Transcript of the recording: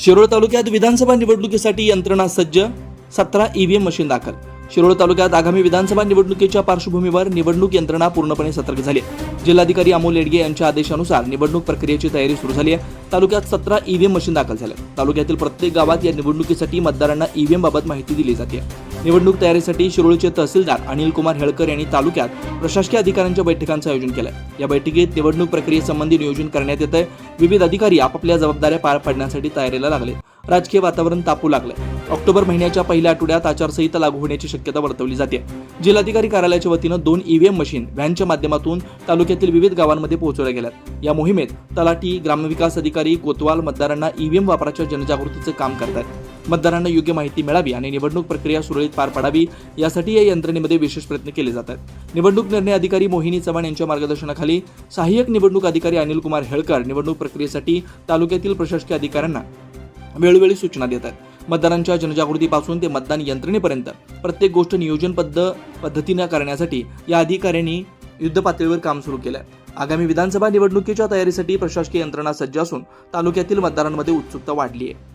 शिरोळ तालुक्यात विधानसभा निवडणुकीसाठी यंत्रणा सज्ज सतरा ईव्हीएम मशीन दाखल. शिरोळ तालुक्यात आगामी विधानसभा निवडणुकीच्या पार्श्वभूमीवर निवडणूक यंत्रणा पूर्णपणे सतर्क झाली आहे. जिल्हाधिकारी अमोल येडगे यांच्या आदेशानुसार निवडणूक प्रक्रियेची तयारी सुरू झाली आहे. तालुक्यात सतरा ईव्हीएम मशीन दाखल झाल्या तालुक्यातील प्रत्येक गावात या निवडणुकीसाठी मतदारांना ईव्हीएम बाबत माहिती दिली जाते. निवडणूक तयारीसाठी शिरोळचे तहसीलदार अनिल कुमार हेळकर यांनी तालुक्यात प्रशासकीय अधिकाऱ्यांच्या बैठकांचं आयोजन केलंय. या बैठकीत निवडणूक प्रक्रियेसंबंधी नियोजन करण्यात येत आहे विविध अधिकारी आपापल्या जबाबदाऱ्या पार पाडण्यासाठी तयारीला लागले. राजकीय वातावरण तापू लागलंय. ऑक्टोबर महिन्याच्या पहिल्या आठवड्यात आचारसंहिता लागू होण्याची शक्यता वर्तवली जाते. जिल्हाधिकारी कार्यालयाच्या वतीनं दोन ईव्हीएम मशीन व्हॅनच्या माध्यमातून तालुक्यातील विविध गावांमध्ये पोहोचवल्या गेल्यात. या मोहिमेत तलाठी ग्रामविकास अधिकारी कोतवाल मतदारांना ईव्हीएम वापराच्या जनजागृतीचं काम करतात मतदारांना योग्य माहिती मिळावी आणि निवडणूक प्रक्रिया सुरळीत पार पाडावी यासाठी या यंत्रणेमध्ये विशेष प्रयत्न केले जात आहेत. निवडणूक निर्णय अधिकारी मोहिनी चव्हाण यांच्या मार्गदर्शनाखाली सहाय्यक निवडणूक अधिकारी अनिल कुमार हेळकर निवडणूक प्रक्रियेसाठी तालुक्यातील प्रशासकीय अधिकाऱ्यांना वेळोवेळी सूचना देत आहेत. मतदारांच्या जनजागृतीपासून ते मतदान यंत्रणेपर्यंत प्रत्येक गोष्ट नियोजनबद्ध पद्धतीनं करण्यासाठी या अधिकाऱ्यांनी युद्धपातळीवर काम सुरू केलं आहे आगामी विधानसभा निवडणुकीच्या तयारीसाठी प्रशासकीय यंत्रणा सज्ज असून तालुक्यातील मतदारांमध्ये उत्सुकता वाढली आहे